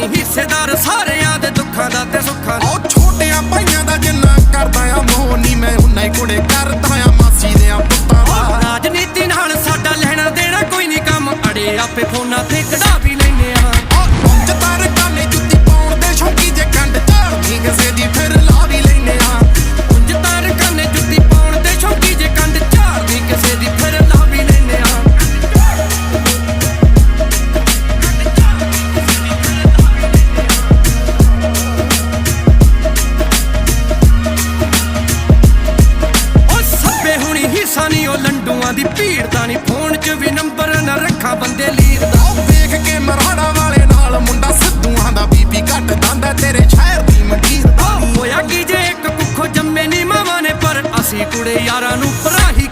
ਨਹੀਂ ਹਿੱਸੇਦਾਰ ਸਾਰਿਆਂ ਦੇ ਦੁੱਖਾਂ ਦਾ ਤੇ ਸੁੱਖਾਂ ਦਾ ਉਹ ਛੋਟਿਆਂ ਭਾਈਆਂ ਦਾ ਜਿੰਨਾ ਕਰਦਾ ਆ ਮੋਹ ਨੀ ਮੈਂ ਉਨਾ ਹੀ ਕੁੜੇ ਕਰਦਾ ਆ ਮਾਸੀ ਦੇ ਪੁੱਤਾਂ ਦਾ। ਰਾਜਨੀਤੀ ਨਾਲ ਸਾਡਾ ਲੈਣਾ ਦੇਣਾ ਕੋਈ ਨਹੀਂ ਕੰਮ। ਅੜੇ ਆਪੇ ਫੋਨਾਂ ਤੇ ਕਢਾ ਪੈਸਾ ਨਹੀਂ ਉਹ ਲੰਡੂਆਂ ਦੀ ਭੀੜ ਤਾਂ ਨਹੀਂ ਫੋਨ 'ਚ ਵੀ ਨੰਬਰ ਨਾ ਰੱਖਾਂ ਬੰਦੇ ਲੀਰ ਦਾ। ਉਹ ਵੇਖ ਕੇ ਮਰਾੜਾ ਵਾਲੇ ਨਾਲ ਮੁੰਡਾ ਸਿੱਧੂਆਂ ਦਾ ਬੀਬੀ ਘੱਟ ਦੰਦਾ ਤੇਰੇ ਸ਼ਹਿਰ ਦੀ ਮੰਡੀਰ ਦਾ। ਹੋਇਆ ਕੀ ਜੇ ਇੱਕ ਕੁੱਖੋਂ ਜੰਮੇ ਨਹੀਂ ਮਾਵਾਂ ਨੇ ਪਰ ਅਸੀਂ ਕੁੜੇ ਯਾਰਾਂ ਨੂੰ ਭਰਾ ਹੀ